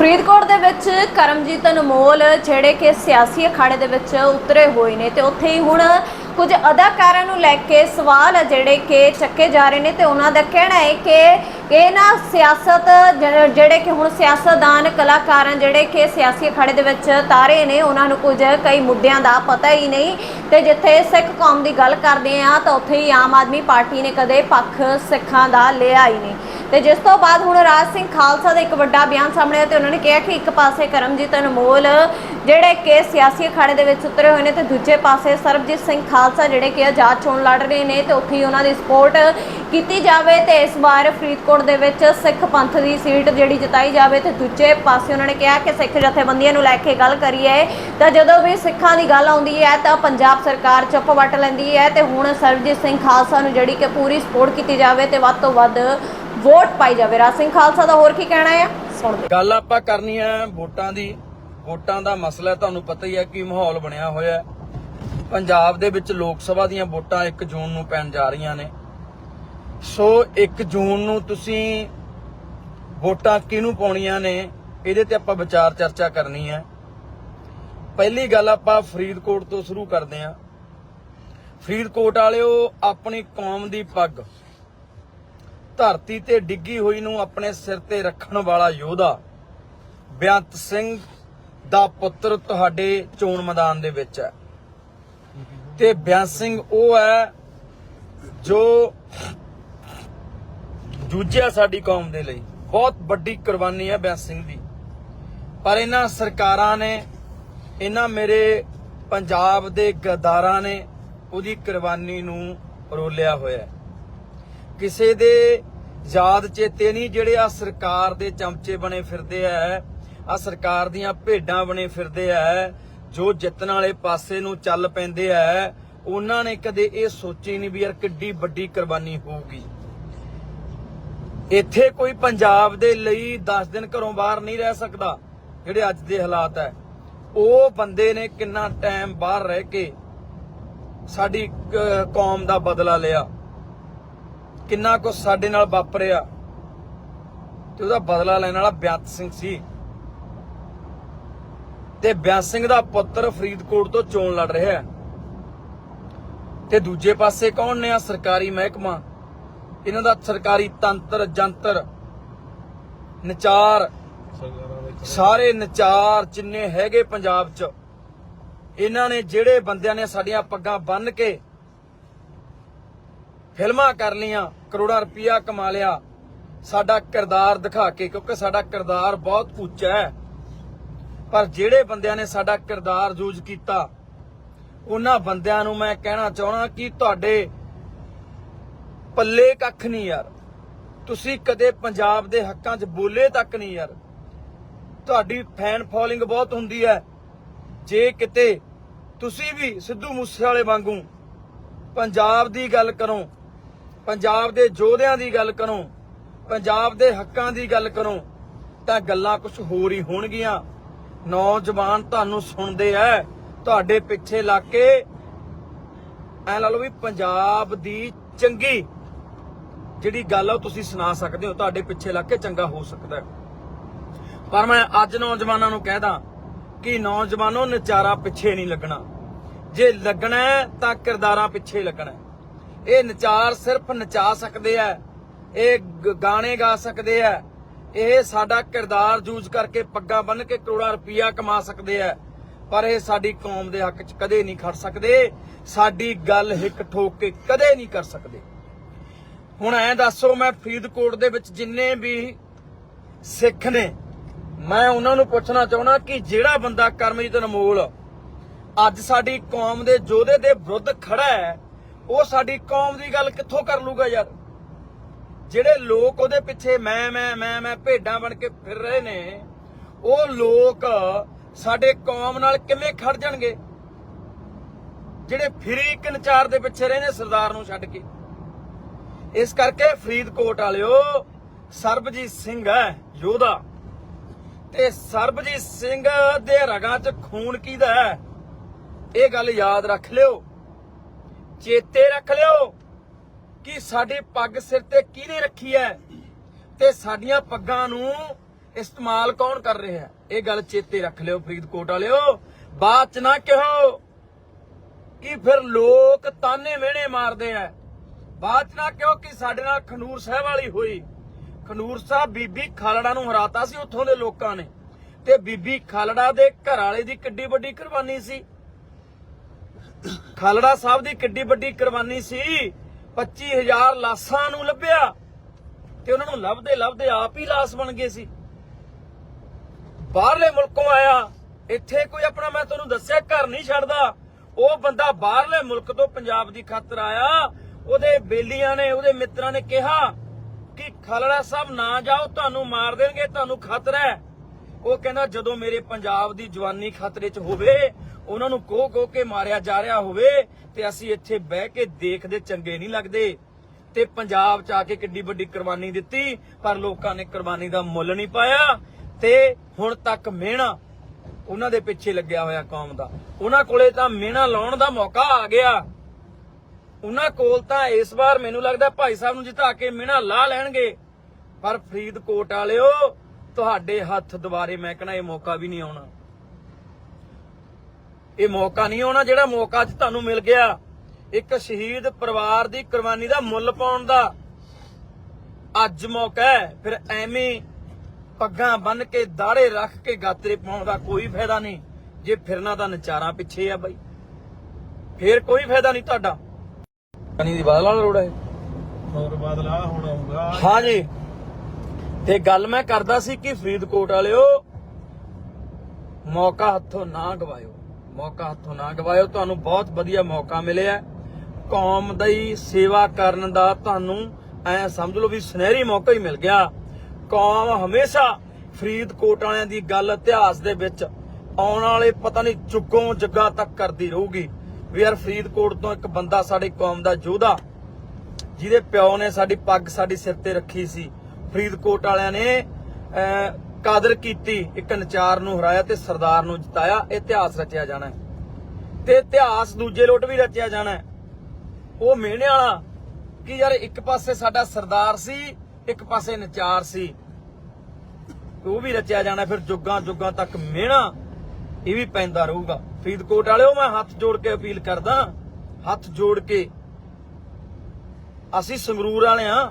ਫਰੀਦਕੋਟ ਦੇ ਵਿੱਚ ਕਰਮਜੀਤ ਅਨਮੋਲ, ਜਿਹੜੇ ਕਿ ਸਿਆਸੀ ਅਖਾੜੇ ਦੇ ਵਿੱਚ ਉਤਰੇ ਹੋਏ ਨੇ ਤੇ ਉੱਥੇ ਹੀ ਹੁਣ ਕੁਝ ਅਦਾਕਾਰਾਂ ਨੂੰ ਲੈ ਕੇ ਸਵਾਲ ਜਿਹੜੇ ਕਿ ਚੱਕੇ ਜਾ ਰਹੇ ਨੇ ਤੇ ਉਹਨਾਂ ਦਾ ਕਹਿਣਾ ਹੈ ਕਿ ਇਹ ਨਾ ਸਿਆਸਤ ਜ- ਜਿਹੜੇ ਕਿ ਹੁਣ ਸਿਆਸਤਦਾਨ ਕਲਾਕਾਰਾਂ, ਜਿਹੜੇ ਕਿ ਸਿਆਸੀ ਅਖਾੜੇ ਦੇ ਵਿੱਚ ਤਾਰੇ ਨੇ, ਉਹਨਾਂ ਨੂੰ ਕੁਝ ਕਈ ਮੁੱਦਿਆਂ ਦਾ ਪਤਾ ਹੀ ਨਹੀਂ ਤੇ ਜਿੱਥੇ ਸਿੱਖ ਕੌਮ ਦੀ ਗੱਲ ਕਰਦੇ ਆ ਤਾਂ ਉੱਥੇ ਹੀ ਆਮ ਆਦਮੀ ਪਾਰਟੀ ਨੇ ਕਦੇ ਪੱਖ ਸਿੱਖਾਂ ਦਾ ਲਿਆ ਹੀ ਨਹੀਂ। ਤੇ ਜਿਸ ਤੋਂ ਬਾਅਦ ਹੁਣ ਰਾਜ ਸਿੰਘ ਖਾਲਸਾ ਦਾ ਇੱਕ ਵੱਡਾ ਬਿਆਨ ਸਾਹਮਣੇ ਆਇਆ ਤੇ ਉਹਨਾਂ ਨੇ ਕਿਹਾ ਕਿ ਇੱਕ ਪਾਸੇ ਕਰਮਜੀਤ ਅਨਮੋਲ, ਜਿਹੜੇ ਕਿ ਸਿਆਸੀ ਅਖਾੜੇ ਦੇ ਵਿੱਚ ਉਤਰੇ ਹੋਏ ਨੇ ਤੇ ਦੂਜੇ ਪਾਸੇ ਸਰਬਜੀਤ ਸਿੰਘ ਖਾਲਸਾ ਜਿਹੜੇ ਕਿ ਆਜ਼ਾਦ ਚੋਣ ਲੜ ਰਹੇ ਨੇ ਤੇ ਉੱਥੇ ਉਹਨਾਂ ਦੀ ਸਪੋਰਟ ਕੀਤੀ ਜਾਵੇ ਤੇ ਇਸ ਵਾਰ ਫਰੀਦਕੋਟ ਦੇ ਵਿੱਚ ਸਿੱਖ ਪੰਥ ਦੀ ਸੀਟ ਜਿਹੜੀ ਜਿਤਾਈ ਜਾਵੇ ਤੇ ਦੂਜੇ ਪਾਸੇ ਉਹਨਾਂ ਨੇ ਕਿਹਾ ਕਿ ਸਿੱਖ ਜਥੇਬੰਦੀਆਂ ਨੂੰ ਲੈ ਕੇ ਗੱਲ ਕਰੀਏ ਤਾਂ ਜਦੋਂ ਵੀ ਸਿੱਖਾਂ ਦੀ ਗੱਲ ਆਉਂਦੀ ਹੈ ਤਾਂ ਪੰਜਾਬ ਸਰਕਾਰ ਚੁੱਪ ਵੱਟ ਲੈਂਦੀ ਹੈ ਤੇ ਹੁਣ ਸਰਬਜੀਤ ਸਿੰਘ ਖਾਲਸਾ ਨੂੰ ਜਿਹੜੀ ਕਿ ਪੂਰੀ ਸਪੋਰਟ ਕੀਤੀ ਜਾਵੇ ਤੇ ਵੱਧ ਤੋਂ ਵੱਧ ਵੋਟ ਪਾਈ ਜਾਵੇ। ਰਾਜ ਸਿੰਘ ਖਾਲਸਾ ਦਾ ਹੋਰ ਕੀ ਕਹਿਣਾ ਹੈ? ਸੁਣਦੇ ਗੱਲ ਆਪਾਂ ਕਰਨੀ ਹੈ ਵੋਟਾਂ ਦੀ। ਵੋਟਾਂ ਦਾ ਮਸਲਾ ਤੁਹਾਨੂੰ ਪਤਾ ਹੀ ਹੈ ਕਿ ਮਾਹੌਲ ਬਣਿਆ ਹੋਇਆ ਪੰਜਾਬ ਦੇ ਵਿੱਚ ਲੋਕ ਸਭਾ ਦੀਆਂ ਵੋਟਾਂ 1 ਜੂਨ ਨੂੰ ਪੈਣ ਜਾ ਰਹੀਆਂ ਨੇ। ਸੋ 1 ਜੂਨ ਨੂੰ ਤੁਸੀਂ ਵੋਟਾਂ ਕਿਹਨੂੰ ਪਾਉਣੀਆਂ ਨੇ, ਇਹਦੇ ਤੇ ਆਪਾਂ ਵਿਚਾਰ ਚਰਚਾ ਕਰਨੀ ਹੈ। ਪਹਿਲੀ ਗੱਲ ਆਪਾਂ ਫਰੀਦਕੋਟ ਤੋਂ ਸ਼ੁਰੂ ਕਰਦੇ ਹਾਂ। ਫਰੀਦਕੋਟ ਵਾਲਿਓ ਆਪਣੀ ਕੌਮ ਦੀ ਪੱਗ ਧਰਤੀ ਤੇ ਡਿੱਗੀ ਹੋਈ ਨੂੰ ਆਪਣੇ ਸਿਰ ਤੇ ਰੱਖਣ ਵਾਲਾ ਯੋਧਾ ਬੇਅੰਤ ਸਿੰਘ ਦਾ ਪੁੱਤਰ ਤੁਹਾਡੇ ਚੋਣ ਮੈਦਾਨ ਦੇ ਵਿੱਚ ਹੈ। ਤੇ ਬੇਅੰਤ ਸਿੰਘ ਉਹ ਹੈ ਜੋ ਜੂਝਿਆ ਸਾਡੀ ਕੌਮ ਦੇ ਲਈ। ਬਹੁਤ ਵੱਡੀ ਕੁਰਬਾਨੀ ਹੈ ਬੇਅੰਤ ਸਿੰਘ ਦੀ। ਪਰ ਇਹਨਾਂ ਸਰਕਾਰਾਂ ਨੇ, ਇਹਨਾਂ ਮੇਰੇ ਪੰਜਾਬ ਦੇ ਗਦਾਰਾਂ ਨੇ ਉਹਦੀ ਕੁਰਬਾਨੀ ਨੂੰ ਰੋਲਿਆ ਹੋਇਆ ਕਿਸੇ ਦੇ ਯਾਦ ਚੇਤੇ ਨਹੀਂ ਜਿਹੜੇ ਆ ਸਰਕਾਰ ਦੇ ਚਮਚੇ ਬਣੇ ਫਿਰਦੇ ਆ ਆ ਸਰਕਾਰ ਦੀਆਂ ਭੇਡਾਂ ਬਣੇ ਫਿਰਦੇ ਆ, ਜੋ ਜਿੱਤਣ ਵਾਲੇ ਪਾਸੇ ਨੂੰ ਚੱਲ ਪੈਂਦੇ ਆ, ਉਹਨਾਂ ਨੇ ਕਦੇ ਇਹ ਸੋਚੀ ਨਹੀਂ ਵੀ ਯਾਰ ਕਿੱਡੀ ਵੱਡੀ ਕੁਰਬਾਨੀ ਹੋਊਗੀ। ਇੱਥੇ ਕੋਈ ਪੰਜਾਬ ਦੇ ਲਈ 10 ਦਿਨ ਘਰੋਂ ਬਾਹਰ ਨਹੀਂ ਰਹਿ ਸਕਦਾ, ਜਿਹੜੇ ਅੱਜ ਦੇ ਹਾਲਾਤ ਹੈ ਉਹ ਬੰਦੇ ਨੇ ਕਿੰਨਾ ਟਾਈਮ ਬਾਹਰ ਰਹਿ ਕੇ ਸਾਡੀ ਕੌਮ ਦਾ ਬਦਲਾ ਲਿਆ। ਕਿੰਨਾ ਕੁ ਸਾਡੇ ਨਾਲ ਵਾਪਰਿਆ ਤੇ ਉਹਦਾ ਬਦਲਾ ਲੈਣ ਵਾਲਾ ਬਿਆੰਤ ਸਿੰਘ ਸੀ। ਤੇ ਬਿਆੰਤ ਸਿੰਘ ਦਾ ਪੁੱਤਰ ਫਰੀਦਕੋਟ ਤੋਂ ਚੋਣ ਲੜ ਰਿਹਾ ਹੈ। ਤੇ ਦੂਜੇ ਪਾਸੇ ਕੌਣ ਨੇ ਆ? ਸਰਕਾਰੀ ਮਹਿਕਮਾ। ਇਹਨਾਂ ਦਾ ਸਰਕਾਰੀ ਤੰਤਰ, ਜੰਤਰ, ਨਚਾਰ, ਸਾਰੇ ਨਚਾਰ ਜਿੰਨੇ ਹੈਗੇ ਪੰਜਾਬ 'ਚ, ਇਹਨਾਂ ਨੇ ਜਿਹੜੇ ਬੰਦਿਆਂ ਨੇ ਸਾਡੀਆਂ ਪੱਗਾਂ ਬੰਨ ਕੇ ਫਿਲਮਾਂ ਕਰ ਲੀਆਂ ਕਰੋੜਾਂ ਰੁਪਇਆ ਕਮਾ ਲਿਆ। ਸਾਡਾ ਕਿਰਦਾਰ ਦਿਖਾ ਕੇ, ਕਿਉਂਕਿ ਸਾਡਾ ਕਿਰਦਾਰ ਬਹੁਤ ਉੱਚਾ ਹੈ। ਪਰ ਜਿਹੜੇ ਬੰਦਿਆਂ ਨੇ ਸਾਡਾ ਕਿਰਦਾਰ ਯੂਜ਼ ਕੀਤਾ, ਉਹਨਾਂ ਬੰਦਿਆਂ ਨੂੰ ਮੈਂ ਕਹਿਣਾ ਚਾਹਣਾ ਕਿ ਤੁਹਾਡੇ ਪੱਲੇ ਕੱਖ ਨਹੀਂ ਯਾਰ। ਤੁਸੀਂ ਕਦੇ ਪੰਜਾਬ ਦੇ ਹੱਕਾਂ 'ਚ ਬੋਲੇ ਤੱਕ ਨਹੀਂ ਯਾਰ। ਤੁਹਾਡੀ ਫੈਨ ਫੋਲੋਇੰਗ ਬਹੁਤ ਹੁੰਦੀ ਹੈ। ਜੇ ਕਿਤੇ ਤੁਸੀਂ ਵੀ ਸਿੱਧੂ ਮੂਸੇ ਵਾਲੇ ਵਾਂਗੂ ਪੰਜਾਬ ਦੀ ਗੱਲ ਕਰੋ ਪੰਜਾਬ ਦੇ ਯੋਧਿਆਂ ਦੀ ਗੱਲ ਕਰੋ, ਪੰਜਾਬ ਦੇ ਹੱਕਾਂ ਦੀ ਗੱਲ ਕਰੋ, ਤਾਂ ਗੱਲਾਂ ਕੁਝ ਹੋਰ ਹੀ ਹੋਣਗੀਆਂ। ਨੌਜਵਾਨ ਤੁਹਾਨੂੰ ਸੁਣਦੇ ਐ, ਤੁਹਾਡੇ ਪਿੱਛੇ ਲੱਗ ਕੇ ਐ ਲਾ ਲਓ ਵੀ ਪੰਜਾਬ ਦੀ ਚੰਗੀ ਜਿਹੜੀ ਗੱਲ ਆ ਤੁਸੀਂ ਸੁਣਾ ਸਕਦੇ ਹੋ, ਤੁਹਾਡੇ ਪਿੱਛੇ ਲੱਗ ਕੇ ਚੰਗਾ ਹੋ ਸਕਦਾ ਪਰ ਮੈਂ ਅੱਜ ਨੌਜਵਾਨਾਂ ਨੂੰ ਕਹਿਦਾ ਕਿ ਨੌਜਵਾਨੋ ਨਚਾਰਾ ਪਿੱਛੇ ਨਹੀਂ ਲੱਗਣਾ। ਜੇ ਲੱਗਣਾ ਤਾਂ ਕਿਰਦਾਰਾਂ ਪਿੱਛੇ ਲੱਗਣਾ ਇਹ ਨਚਾਰ ਸਿਰਫ ਨਚਾ ਸਕਦੇ ਆ, ਇਹ ਗਾਣੇ ਗਾ ਸਕਦੇ ਆ, ਇਹ ਸਾਡਾ ਕਿਰਦਾਰ ਯੂਜ਼ ਕਰਕੇ ਪੱਗਾਂ ਬੰਨ ਕੇ ਕਰੋੜਾਂ ਰੁਪਈਆ ਕਮਾ ਸਕਦੇ ਆ, ਪਰ ਇਹ ਸਾਡੀ ਕੌਮ ਦੇ ਹੱਕ 'ਚ ਕਦੇ ਨਹੀਂ ਖੜ ਸਕਦੇ, ਸਾਡੀ ਗੱਲ ਹਿੱਕ ਠੋਕ ਕੇ ਕਦੇ ਨਹੀਂ ਕਰ ਸਕਦੇ। ਹੁਣ ਐਂ ਦੱਸੋ, ਮੈਂ ਫਰੀਦਕੋਟ ਦੇ ਵਿੱਚ ਜਿੰਨੇ ਵੀ ਸਿੱਖ ਨੇ, ਮੈਂ ਉਹਨਾਂ ਨੂੰ ਪੁੱਛਣਾ ਚਾਹੁੰਦਾ ਕਿ ਜਿਹੜਾ ਬੰਦਾ ਕਰਮਜੀਤ ਅਨਮੋਲ ਅੱਜ ਸਾਡੀ ਕੌਮ ਦੇ ਯੋਧੇ ਦੇ ਵਿਰੁੱਧ ਖੜਾ ਹੈ ਉਹ ਸਾਡੀ ਕੌਮ ਦੀ ਗੱਲ ਕਿੱਥੋਂ ਕਰ ਲੂਗਾ ਯਾਰ? ਜਿਹੜੇ ਲੋਕ ਉਹਦੇ ਪਿੱਛੇ ਮੈਂ ਮੈਂ ਮੈਂ ਮੈਂ ਭੇਡਾਂ ਬਣ ਕੇ ਫਿਰ ਰਹੇ ਨੇ, ਉਹ ਲੋਕ ਸਾਡੇ ਕੌਮ ਨਾਲ ਕਿਵੇਂ ਖੜ ਜਾਣਗੇ? ਜਿਹੜੇ ਫਰੀ ਇੱਕ ਦੇ ਪਿੱਛੇ ਰਹੇ ਨੇ ਸਰਦਾਰ ਨੂੰ ਛੱਡ ਕੇ। ਇਸ ਕਰਕੇ ਫਰੀਦਕੋਟ ਵਾਲਿਓ, ਸਰਬਜੀਤ ਸਿੰਘ ਹੈ ਯੋਧਾ। ਤੇ ਸਰਬਜੀਤ ਸਿੰਘ ਦੇ ਰਗਾਂ 'ਚ ਖੂਨ ਕਿਹਦਾ ਹੈ? ਇਹ ਗੱਲ ਯਾਦ ਰੱਖ ਲਿਓ। ਚੇਤੇ ਰੱਖ ਲਿਓ ਕਿ ਸਾਡੀ ਪੱਗ ਸਿਰ ਤੇ ਕਿਹਨੇ ਰੱਖੀ ਹੈ ਤੇ ਸਾਡੀਆਂ ਪੱਗਾਂ ਨੂੰ ਇਸਤੇਮਾਲ ਕੌਣ ਕਰ ਰਿਹਾ ਹੈ? ਇਹ ਗੱਲ ਚੇਤੇ ਰੱਖ ਲਿਓ ਫਰੀਦਕੋਟ ਵਾਲਿਓ। ਬਾਅਦ ਚ ਨਾ ਕਹੋ ਕਿ ਫਿਰ ਲੋਕ ਤਾਨੇ ਮਿਹਣੇ ਮਾਰਦੇ ਆ। ਬਾਅਦ ਚ ਨਾ ਕਹੋ ਕਿ ਸਾਡੇ ਨਾਲ ਖਨੂਰ ਸਾਹਿਬ ਵਾਲੀ ਹੋਈ। ਖਨੂਰ ਸਾਹਿਬ ਬੀਬੀ ਖਾਲੜਾ ਨੂੰ ਹਰਾਤਾ ਸੀ ਉੱਥੋਂ ਦੇ ਲੋਕਾਂ ਨੇ। ਤੇ ਬੀਬੀ ਖਾਲੜਾ ਦੇ ਘਰ ਵਾਲੇ ਦੀ ਕਿੱਡੀ ਵੱਡੀ ਕੁਰਬਾਨੀ ਸੀ। ਖਾਲੜਾ ਸਾਹਿਬ ਦੀ ਕਿੱਡੀ ਵੱਡੀ ਕੁਰਬਾਨੀ ਸੀ। 25000 ਲਾਸਾਂ ਨੂੰ ਲੱਭਿਆ ਤੇ ਉਹਨਾਂ ਨੂੰ ਲੱਭਦੇ ਲੱਭਦੇ ਆਪ ਹੀ ਲਾਸ ਬਣ ਗਏ ਸੀ। ਬਾਹਰਲੇ ਮੁਲਕੋਂ ਆਇਆ, ਇੱਥੇ ਕੋਈ ਆਪਣਾ ਮੈਂ ਤੁਹਾਨੂੰ ਦੱਸਿਆ ਘਰ ਨਹੀਂ ਛੱਡਦਾ। ਉਹ ਬੰਦਾ ਬਾਹਰਲੇ ਮੁਲਕ ਤੋਂ ਪੰਜਾਬ ਦੀ ਖਾਤਰ ਆਇਆ। ਉਹਦੇ ਬੇਲੀਆਂ ਨੇ, ਉਹਦੇ ਮਿੱਤਰਾਂ ਨੇ ਕਿਹਾ ਕਿ ਖਾਲੜਾ ਸਾਹਿਬ ਨਾ ਜਾਓ, ਤੁਹਾਨੂੰ ਮਾਰ ਦੇਣਗੇ, ਤੁਹਾਨੂੰ ਖਤਰਾ ਹੈ। ਉਹ ਕਹਿੰਦਾ ਜਦੋਂ ਮੇਰੇ ਪੰਜਾਬ ਦੀ ਜਵਾਨੀ ਖਤਰੇ 'ਚ ਹੋਵੇ, ਉਹਨਾਂ ਨੂੰ ਕੋਹ ਕੋਹ ਕੇ ਮਾਰਿਆ ਜਾ ਰਿਹਾ ਹੋਵੇ ਤੇ ਅਸੀਂ ਇੱਥੇ ਬਹਿ ਕੇ ਦੇਖਦੇ ਚੰਗੇ ਨਹੀਂ ਲੱਗਦੇ। ਤੇ ਪੰਜਾਬ 'ਚ ਆ ਕੇ ਕਿੱਡੀ ਵੱਡੀ ਕੁਰਬਾਨੀ ਦਿੱਤੀ, ਪਰ ਲੋਕਾਂ ਨੇ ਕੁਰਬਾਨੀ ਦਾ ਮੁੱਲ ਨਹੀਂ ਪਾਇਆ। ਤੇ ਹੁਣ ਤੱਕ ਮਿਹਣਾ ਉਹਨਾਂ ਦੇ ਪਿੱਛੇ ਲੱਗਿਆ ਹੋਇਆ ਕੌਮ ਦਾ। ਉਹਨਾਂ ਕੋਲੇ ਤਾਂ ਮਿਹਣਾ ਲਾਉਣ ਦਾ ਮੌਕਾ ਆ ਗਿਆ। ਉਹਨਾਂ ਕੋਲ ਤਾਂ ਇਸ ਵਾਰ ਮੈਨੂੰ ਲੱਗਦਾ ਭਾਈ ਸਾਹਿਬ ਨੂੰ ਜਿਤਾ ਕੇ ਮਿਹਣਾ ਲਾ ਲੈਣਗੇ। ਪਰ ਫਰੀਦਕੋਟ ਵਾਲਿਓ ਤੁਹਾਡੇ ਹੱਥ ਦੁਬਾਰੇ ਮੈਂ ਕਹਣਾ ਇਹ ਮੌਕਾ ਵੀ ਨਹੀਂ ਆਉਣਾ। ਇਹ ਮੌਕਾ ਨਹੀਂ ਆਉਣਾ ਜਿਹੜਾ ਮੌਕਾ ਅੱਜ ਤੁਹਾਨੂੰ ਮਿਲ ਗਿਆ। ਇੱਕ ਸ਼ਹੀਦ ਪਰਿਵਾਰ ਦੀ ਕੁਰਬਾਨੀ ਦਾ ਮੁੱਲ ਪਾਉਣ ਦਾ ਅੱਜ ਮੌਕਾ ਹੈ। ਫਿਰ ਐਵੇਂ ਪੱਗਾਂ ਬੰਨ ਕੇ ਦਾੜੇ ਰੱਖ ਕੇ ਗਾਤਰੇ ਪਾਉਣ ਦਾ ਕੋਈ ਫਾਇਦਾ ਨਹੀਂ। ਜੇ ਫਿਰਨਾ ਤਾਂ ਨਚਾਰਾਂ ਪਿੱਛੇ ਆ ਬਾਈ। ਫੇਰ ਕੋਈ ਫਾਇਦਾ ਨਹੀਂ ਤੁਹਾਡਾ। ਕਨੀ ਦੀ ਬਾਦਲ ਵਾਲਾ ਰੋਡ ਹੈ। ਹੋਰ ਬਦਲਾ ਹੁਣ ਆਊਗਾ। ਹਾਂ ਜੀ। ਤੇ ਗੱਲ ਮੈਂ ਕਰਦਾ ਸੀ ਕਿ ਫਰੀਦਕੋਟ ਵਾਲਿਓ, ਮੌਕਾ ਹੱਥੋਂ ਨਾ ਗਵਾਇਓ। ਮੌਕਾ ਹੱਥੋਂ ਨਾ ਗਵਾਇਓ, ਤੁਹਾਨੂੰ ਬਹੁਤ ਵਧੀਆ ਮੌਕਾ ਮਿਲਿਆ। ਕੌਮ ਦੀ ਸੇਵਾ ਕਰਨ ਦਾ ਤੁਹਾਨੂੰ ਐ ਸਮਝ ਲਓ ਵੀ ਸੁਨਹਿਰੀ ਮੌਕਾ ਹੀ ਮਿਲ ਗਿਆ। ਕੌਮ ਹਮੇਸ਼ਾ ਫਰੀਦਕੋਟ ਵਾਲਿਆਂ ਦੀ ਗੱਲ ਇਤਿਹਾਸ ਦੇ ਵਿੱਚ ਆਉਣ ਵਾਲੇ ਪਤਾ ਨਹੀਂ ਜੁਗੋਂ ਜੱਗਾ ਤੱਕ ਕਰਦੀ ਰਹੂਗੀ। ਵੀ ਯਾਰ ਫਰੀਦਕੋਟ ਤੋਂ ਇੱਕ ਬੰਦਾ ਸਾਡੀ ਕੌਮ ਦਾ ਯੋਧਾ, ਜਿਹਦੇ ਪਿਓ ਨੇ ਸਾਡੀ ਪੱਗ ਸਾਡੀ ਸਿਰ ਤੇ ਰੱਖੀ ਸੀ। ਫਰੀਦਕੋਟ ਵਾਲਿਆਂ ਨੇ ਅਹ, ਕਾਦਰ ਕੀਤੀ ਇੱਕ ਨਚਾਰ ਨੂੰ ਹਰਾਇਆ ਤੇ ਸਰਦਾਰ ਨੂੰ ਜਿਤਾਇਆ ਇਹ ਇਤਿਹਾਸ ਰਚਿਆ ਜਾਣਾ ਤੇ ਇਤਿਹਾਸ ਦੂਜੇ ਲੋਟ ਵੀ ਰਚਿਆ ਜਾਣਾ ਉਹ ਮਿਹਣੇ ਵਾਲਾ ਕਿ ਯਾਰ ਇੱਕ ਪਾਸੇ ਸਾਡਾ ਸਰਦਾਰ ਸੀ ਇੱਕ ਪਾਸੇ ਨਚਾਰ ਸੀ। ਉਹ ਵੀ ਰਚਿਆ ਜਾਣਾ ਫਿਰ ਜੁਗਾਂ ਜੁਗਾਂ ਤੱਕ ਮਿਹਣਾ ਇਹ ਵੀ ਪੈਂਦਾ ਰਹੂਗਾ। ਫਰੀਦਕੋਟ ਵਾਲਿਓ ਮੈਂ ਹੱਥ ਜੋੜ ਕੇ ਅਪੀਲ ਕਰਦਾ ਹੱਥ ਜੋੜ ਕੇ ਅਸੀਂ ਸੰਗਰੂਰ ਵਾਲੇ ਆ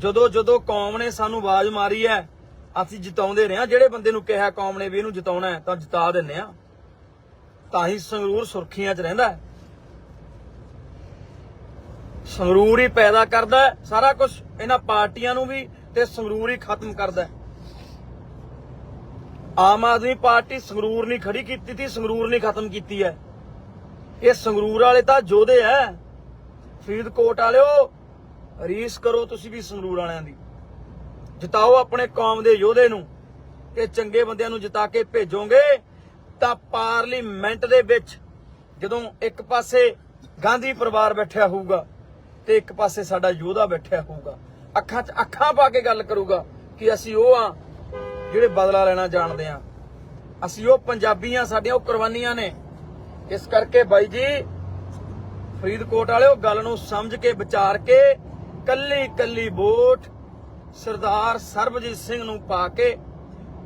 ਜਦੋਂ ਜਦੋਂ ਕੌਮ ਨੇ ਸਾਨੂੰ ਆਵਾਜ਼ ਮਾਰੀ ਹੈ, ਅਸੀਂ ਜਿਤਾਉਂਦੇ ਰਹੇ ਹਾਂ। ਜਿਹੜੇ ਬੰਦੇ ਨੂੰ ਕਿਹਾ ਕੌਮ ਨੇ ਵੀ ਇਹਨੂੰ ਜਿਤਾਉਣਾ ਹੈ, ਤਾਂ ਜਿਤਾ ਦਿੰਨੇ ਆ ਤਾਂ ਹੀ ਸੰਗਰੂਰ ਸੁਰਖੀਆਂ 'ਚ ਰਹਿੰਦਾ ਸੰਗਰੂਰ ਹੀ ਪੈਦਾ ਕਰਦਾ ਸਾਰਾ ਕੁਝ ਇਹਨਾਂ ਪਾਰਟੀਆਂ ਨੂੰ ਵੀ ਤੇ ਸੰਗਰੂਰ ਹੀ ਖਤਮ ਕਰਦਾ ਆਮ ਆਦਮੀ ਪਾਰਟੀ ਸੰਗਰੂਰ ਨਹੀਂ ਖੜੀ ਕੀਤੀ ਸੀ ਸੰਗਰੂਰ ਨਹੀਂ ਖਤਮ ਕੀਤੀ ਹੈ। ਇਹ ਸੰਗਰੂਰ ਵਾਲੇ ਤਾਂ ਯੋਧੇ ਐ ਫਰੀਦਕੋਟ ਵਾਲਿਓ ਰੀਸ ਕਰੋ ਤੁਸੀਂ ਵੀ ਸੰਗਰੂਰ ਵਾਲਿਆਂ ਦੀ। ਜਿਤਾਓ ਆਪਣੇ ਕੌਮ ਦੇ ਯੋਧੇ ਨੂੰ ਇਹ ਚੰਗੇ ਬੰਦਿਆਂ ਨੂੰ ਜਿਤਾ ਕੇ ਭੇਜੋਗੇ, ਤਾਂ ਪਾਰਲੀਮੈਂਟ ਦੇ ਵਿੱਚ ਜਦੋਂ ਇੱਕ ਪਾਸੇ ਗਾਂਧੀ ਪਰਿਵਾਰ ਬੈਠਿਆ ਹੋਊਗਾ, ਤੇ ਇੱਕ ਪਾਸੇ ਸਾਡਾ ਯੋਧਾ ਬੈਠਿਆ ਹੋਊਗਾ। ਅੱਖਾਂ 'ਚ ਅੱਖਾਂ ਪਾ ਕੇ ਗੱਲ ਕਰੂਗਾ ਕਿ ਅਸੀਂ ਉਹ ਆ ਜਿਹੜੇ ਬਦਲਾ ਲੈਣਾ ਜਾਣਦੇ ਆ। ਅਸੀਂ ਉਹ ਪੰਜਾਬੀਆਂ ਸਾਡੀਆਂ, ਉਹ ਕੁਰਬਾਨੀਆਂ ਨੇ। ਇਸ ਕਰਕੇ ਬਾਈ ਜੀ, ਫਰੀਦਕੋਟ ਵਾਲਿਓ, ਗੱਲ ਨੂੰ ਸਮਝ ਕੇ, ਵਿਚਾਰ ਕੇ ਕੱਲੀ ਕੱਲੀ ਵੋਟ ਸਰਦਾਰ ਸਰਬਜੀਤ ਸਿੰਘ ਨੂੰ ਪਾ ਕੇ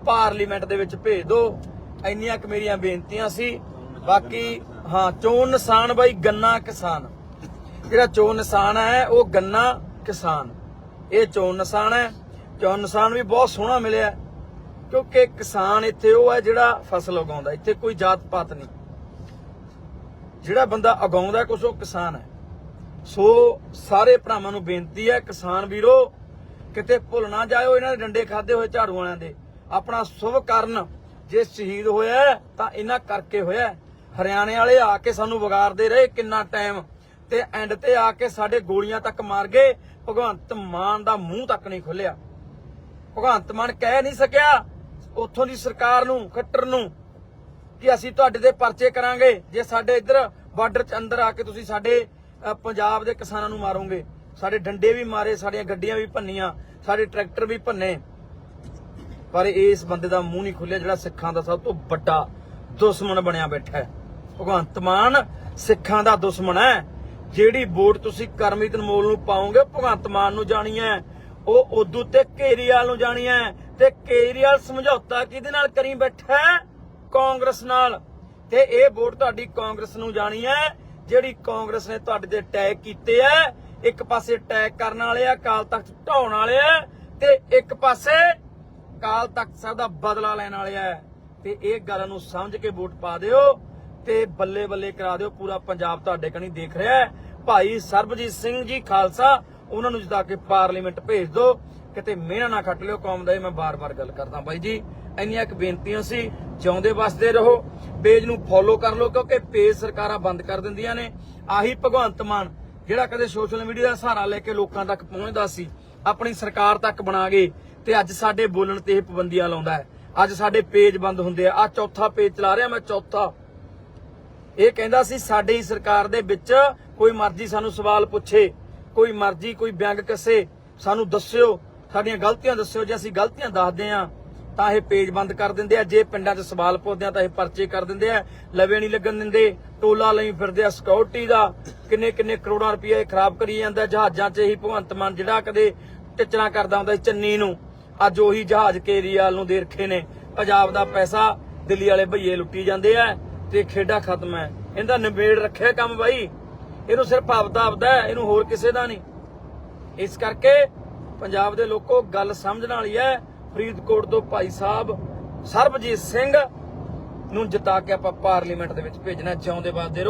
ਪਾਰਲੀਮੈਂਟ ਦੇ ਵਿੱਚ ਭੇਜ ਦਿਓ ਇੰਨੀਆਂ ਕੁ ਮੇਰੀਆਂ ਬੇਨਤੀਆਂ ਸੀ। ਬਾਕੀ ਹਾਂ ਚੋਣ ਨਿਸ਼ਾਨ ਬਾਈ ਗੰਨਾ ਕਿਸਾਨ। ਜਿਹੜਾ ਚੋਣ ਨਿਸ਼ਾਨ ਹੈ ਉਹ ਗੰਨਾ ਕਿਸਾਨ। ਇਹ ਚੋਣ ਨਿਸ਼ਾਨ ਹੈ। ਚੋਣ ਨਿਸ਼ਾਨ ਵੀ ਬਹੁਤ ਸੋਹਣਾ ਮਿਲਿਆ। ਹੈ, ਕਿਉਂਕਿ ਕਿਸਾਨ ਇੱਥੇ ਉਹ ਹੈ ਜਿਹੜਾ ਫਸਲ ਉਗਾਉਂਦਾ। ਇੱਥੇ ਕੋਈ ਜਾਤ ਪਾਤ ਨਹੀਂ। ਜਿਹੜਾ ਬੰਦਾ ਉਗਾਉਂਦਾ ਕੁਛ ਉਹ ਕਿਸਾਨ ਹੈ। ਸੋ ਸਾਰੇ ਭਰਾਵਾਂ ਨੂੰ ਬੇਨਤੀ ਹੈ, ਕਿਸਾਨ ਵੀਰੋ, ਕਿਤੇ ਭੁੱਲ ਨਾ ਜਾਇਓ ਇਹਨਾਂ ਦੇ ਡੰਡੇ ਖਾਦੇ ਹੋਏ ਝਾੜੂ ਵਾਲਿਆਂ ਦੇ। ਆਪਣਾ ਸ਼ੁਭ ਕਰਨ। ਜੇ ਸ਼ਹੀਦ ਹੋਇਆ ਤਾਂ ਇਹਨਾਂ ਕਰਕੇ ਹੋਇਆ ਹਰਿਆਣੇ ਵਾਲੇ ਆ ਕੇ ਸਾਨੂੰ ਵਿਗਾੜਦੇ ਰਹੇ ਕਿੰਨਾ ਟਾਈਮ ਤੇ ਐਂਡ ਤੇ ਆ ਕੇ ਸਾਡੇ ਗੋਲੀਆਂ ਤੱਕ ਮਾਰ ਗਏ। ਭਗਵੰਤ ਮਾਨ ਦਾ ਮੂੰਹ ਤੱਕ ਨਹੀਂ ਖੁੱਲਿਆ। ਭਗਵੰਤ ਮਾਨ ਕਹਿ ਨਹੀਂ ਸਕਿਆ ਉੱਥੋਂ ਦੀ ਸਰਕਾਰ ਨੂੰ, ਖੱਟਰ ਨੂੰ, ਕਿ ਅਸੀਂ ਤੁਹਾਡੇ ਤੇ ਪਰਚੇ ਕਰਾਂਗੇ। ਜੇ ਸਾਡੇ ਇੱਧਰ ਬਾਰਡਰ 'ਚ ਅੰਦਰ ਆ ਕੇ ਤੁਸੀਂ ਸਾਡੇ ਪੰਜਾਬ ਦੇ ਕਿਸਾਨਾਂ ਨੂੰ ਮਾਰੋਗੇ। ਸਾਡੇ ਡੰਡੇ ਵੀ ਮਾਰੇ, ਸਾਡੀਆਂ ਗੱਡੀਆਂ ਵੀ ਭੰਨੀਆਂ, ਸਾਡੇ ਟਰੈਕਟਰ ਵੀ ਭੰਨੇ। ਪਰ ਇਸ ਬੰਦੇ ਦਾ ਮੂੰਹ ਨਹੀਂ ਖੁੱਲਿਆ ਜਿਹੜਾ ਸਿੱਖਾਂ ਦਾ ਸਭ ਤੋਂ ਵੱਡਾ ਦੁਸ਼ਮਣ ਬਣਿਆ ਬੈਠਾ ਹੈ। ਭਗਵੰਤ ਮਾਨ ਸਿੱਖਾਂ ਦਾ ਦੁਸ਼ਮਣ ਹੈ। ਜਿਹੜੀ ਵੋਟ ਤੁਸੀਂ ਕਰਮੀ ਤਨਮੋਲ ਨੂੰ ਪਾਉਂਗੇ ਭਗਵੰਤ ਮਾਨ ਨੂੰ ਜਾਣੀ ਹੈ। ਉਹ ਉਦੋਂ ਤੇ ਕੇਰੀਵਾਲ ਨੂੰ ਜਾਣੀ ਹੈ। ਤੇ ਕੇਜਰੀਵਾਲ ਸਮਝੌਤਾ ਕਿਹਦੇ ਨਾਲ ਕਰੀ ਬੈਠਾ ਕਾਂਗਰਸ ਨਾਲ। ਤੇ ਇਹ ਵੋਟ ਤੁਹਾਡੀ ਕਾਂਗਰਸ ਨੂੰ ਜਾਣੀ ਹੈ। ਜਿਹੜੀ ਕਾਂਗਰਸ ਨੇ ਤੁਹਾਡੇ ਤੇ ਅਟੈਕ ਕੀਤੇ ਆ, ਇੱਕ ਪਾਸੇ ਅਟੈਕ ਕਰਨ ਵਾਲੇ ਆ ਕਾਲ ਤਖਤ ਢਾਉਣ ਵਾਲੇ ਆ, ਤੇ ਇੱਕ ਪਾਸੇ ਕਾਲ ਤਖਤ ਸਾਹਿਬ ਦਾ ਬਦਲਾ ਲੈਣ ਵਾਲੇ ਆ। ਤੇ ਇਹ ਗੱਲ ਨੂੰ ਸਮਝ ਕੇ ਵੋਟ ਪਾ ਦਿਓ ਤੇ ਬੱਲੇ ਬੱਲੇ ਕਰਾ ਦਿਓ, ਪੂਰਾ ਪੰਜਾਬ ਤੁਹਾਡੇ ਕਣੀ ਦੇਖ ਰਿਹਾ ਹੈ। ਭਾਈ ਸਰਬਜੀਤ ਸਿੰਘ ਜੀ ਖਾਲਸਾ, ਉਹਨਾਂ ਨੂੰ ਜਿਤਾ ਕੇ ਪਾਰਲੀਮੈਂਟ ਭੇਜ ਦਿਓ, ਕਿਤੇ ਮਿਹਣਾ ਨਾ ਖੱਟ ਲਿਓ, ਕੌਮ ਦਾ ਇਹ ਮੈਂ ਬਾਰ-ਬਾਰ ਗੱਲ ਕਰਦਾ ਬਾਈ ਜੀ। ਇੰਨੀਆਂ ਕੁ ਬੇਨਤੀਆਂ ਸੀ ਜਿਉਂਦੇ ਵਸਦੇ ਰਹੋ। ਪੇਜ ਨੂੰ ਫੋਲੋ ਕਰ ਲਓ ਕਿਉਂਕਿ ਪੇਜ ਸਰਕਾਰਾਂ ਬੰਦ ਕਰ ਦਿੰਦੀਆਂ ਨੇ। ਆਹੀ ਭਗਵੰਤ ਮਾਨ, ਜਿਹੜਾ ਕਦੇ ਸੋਸ਼ਲ ਮੀਡੀਆ ਦਾ ਸਹਾਰਾ ਲੈ ਕੇ ਲੋਕਾਂ ਤੱਕ ਪਹੁੰਚਦਾ ਸੀ, ਆਪਣੀ ਸਰਕਾਰ ਤੱਕ ਬਣਾ ਗਏ ਤੇ ਅੱਜ ਸਾਡੇ ਬੋਲਣ ਤੇ ਇਹ ਪਾਬੰਦੀਆਂ ਲਾਉਂਦਾ ਹੈ। ਅੱਜ ਸਾਡੇ ਪੇਜ ਬੰਦ ਹੁੰਦੇ ਆ। ਆ ਚੌਥਾ ਪੇਜ ਚਲਾ ਰਿਹਾ ਮੈਂ, ਚੌਥਾ। ਇਹ ਕਹਿੰਦਾ ਸੀ, ਸਾਡੀ ਸਰਕਾਰ ਦੇ ਵਿੱਚ ਕੋਈ ਮਰਜ਼ੀ ਸਾਨੂੰ ਸਵਾਲ ਪੁੱਛੇ, ਕੋਈ ਮਰਜ਼ੀ ਕੋਈ ਵਿਅੰਗ ਕੱਸੇ, ਸਾਨੂੰ ਦੱਸਿਓ, ਸਾਡੀਆਂ ਗਲਤੀਆਂ ਦੱਸਿਓ ਜੇ ਅਸੀਂ ਗਲਤੀਆਂ ਦੱਸਦੇ ਆ ਤਾਂ ਇਹ ਪੇਜ ਬੰਦ ਕਰ ਦਿੰਦੇ ਆ। ਜੇ ਪਿੰਡਾਂ 'ਚ ਸਵਾਲ ਪੁੱਛਦੇ ਆ ਤਾਂ ਇਹ ਪਰਚੇ ਕਰ ਦਿੰਦੇ ਆ। ਲਵੇ ਨਹੀਂ ਲੱਗਣ ਦਿੰਦੇ। ਟੋਲਾ ਲਈ ਫਿਰਦੇ ਆ ਸਿਕਿਉਰਿਟੀ ਦਾ। ਕਿੰਨੇ ਕਿੰਨੇ ਕਰੋੜਾਂ ਰੁਪਏ ਇਹ ਖਰਾਬ ਕਰੀ ਜਾਂਦਾ। ਜਹਾਜ਼ਾਂ 'ਚ ਹੀ ਭਗਵੰਤ ਮਾਨ ਜਿਹੜਾ ਕਦੇ ਟਿਚਣਾ ਕਰਦਾ ਹੁੰਦਾ ਚੰਨੀ ਨੂੰ। ਅੱਜ ਉਹੀ ਜਹਾਜ਼ ਕੇਰੀਵਾਲ ਨੂੰ ਦੇ ਰੱਖੇ ਨੇ। ਪੰਜਾਬ ਦਾ ਪੈਸਾ ਦਿੱਲੀ ਵਾਲੇ ਭਈਏ ਲੁੱਟੀ ਜਾਂਦੇ ਆ ਤੇ ਖੇਡਾ ਖਤਮ ਹੈ ਇਹਦਾ ਨਿਬੇੜ ਰੱਖਿਆ ਕੰਮ ਬਾਈ। ਇਹਨੂੰ ਸਿਰਫ ਆਪਦਾ ਆਪਦਾ ਇਹਨੂੰ ਹੋਰ ਕਿਸੇ ਦਾ ਨਹੀਂ। ਇਸ ਕਰਕੇ ਪੰਜਾਬ ਦੇ ਲੋਕੋ ਗੱਲ ਸਮਝਣ ਵਾਲੀ ਹੈ। ਫਰੀਦਕੋਟ ਤੋਂ ਭਾਈ ਸਾਹਿਬ ਸਰਬਜੀਤ ਸਿੰਘ ਨੂੰ ਜਿਤਾ ਕੇ ਆਪਾਂ ਪਾਰਲੀਮੈਂਟ ਦੇ ਵਿੱਚ ਭੇਜਣਾ ਚਾਹੁੰਦੇ ਵਾਦੇ